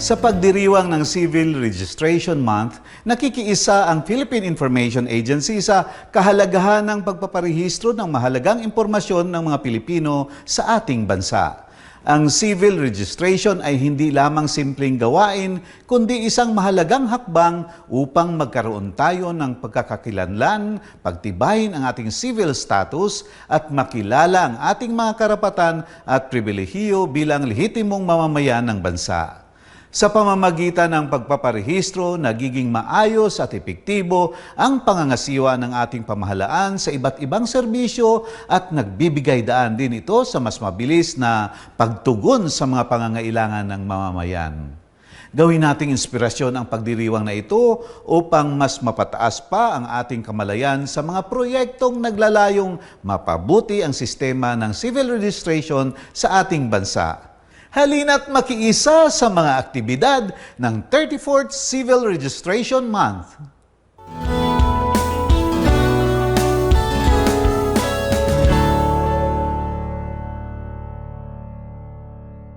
Sa pagdiriwang ng Civil Registration Month, nakikiisa ang Philippine Information Agency sa kahalagahan ng pagpaparehistro ng mahalagang impormasyon ng mga Pilipino sa ating bansa. Ang civil registration ay hindi lamang simpleng gawain, kundi isang mahalagang hakbang upang magkaroon tayo ng pagkakakilanlan, pagtibayin ang ating civil status at makilala ang ating mga karapatan at pribilehiyo bilang lehitimong mamamayan ng bansa. Sa pamamagitan ng pagpaparehistro, nagiging maayos at epektibo ang pangangasiwa ng ating pamahalaan sa iba't ibang serbisyo at nagbibigay daan din ito sa mas mabilis na pagtugon sa mga pangangailangan ng mamamayan. Gawin nating inspirasyon ang pagdiriwang na ito upang mas mapataas pa ang ating kamalayan sa mga proyektong naglalayong mapabuti ang sistema ng civil registration sa ating bansa. Halina't makiisa sa mga aktibidad ng 34th Civil Registration Month.